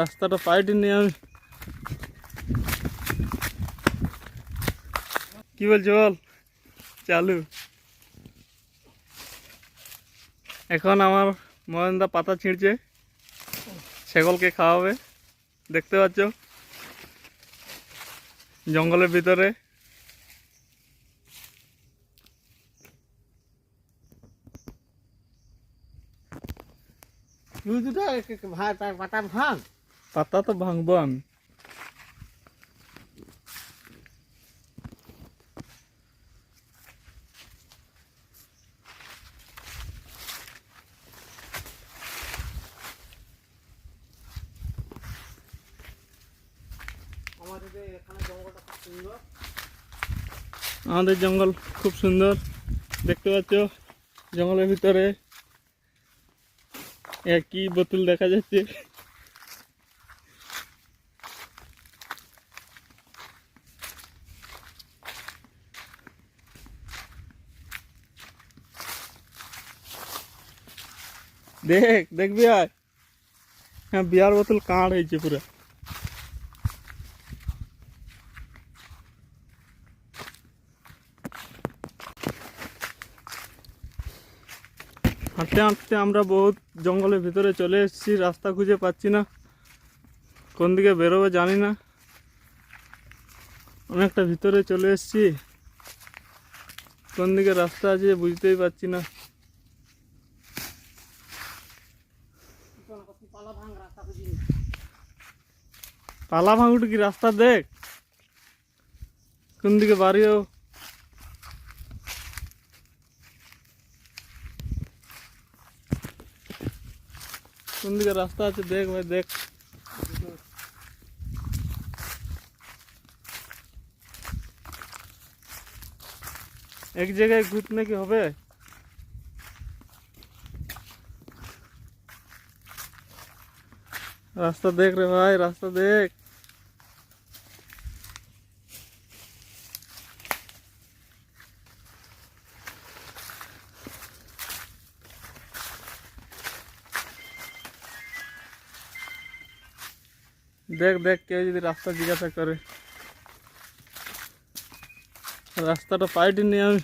রাস্তাটা পাইটি নিয়ে আমি। কি বলছো বল? চালু। এখন আমার মহেন্দা পাতা ছিঁড়ছে। ছাগলকে খাওয়াবে। দেখতে পাচ্ছ? জঙ্গলের ভিতরে। ভাই পাতা ভাঙ। পাতা তো ভাঙবো আমি আমাদের জঙ্গল খুব সুন্দর, দেখতে পাচ্ছ? জঙ্গলের ভিতরে একই বোতল দেখা যাচ্ছে। দেখ, দেখবি আয়। হ্যাঁ বিয়ার বোতল কাঁড় হয়েছে পুরো। হাঁটতে হাঁটতে আমরা বহুত জঙ্গলের ভিতরে চলে এসেছি, রাস্তা খুঁজে পাচ্ছি না। কোন দিকে বেরোবো জানি না। অনেকটা ভিতরে চলে এসেছি। কোন দিকে রাস্তা আছে বুঝতেই পারছি না। পালা ভাঙ রাস্তা খুঁজি পালা ভাঙুট কি রাস্তা দেখ? কোন দিকে বাড়িও কোন দিকে রাস্তা আছে দেখ ভাই, দেখ। এক জায়গায় ঘুরলে কি হবে? রাস্তা দেখ রে ভাই রাস্তা দেখ দেখ দেখ কেউ যদি রাস্তা জিজ্ঞাসা করে রাস্তাটা পাইটি নিয়ে আমি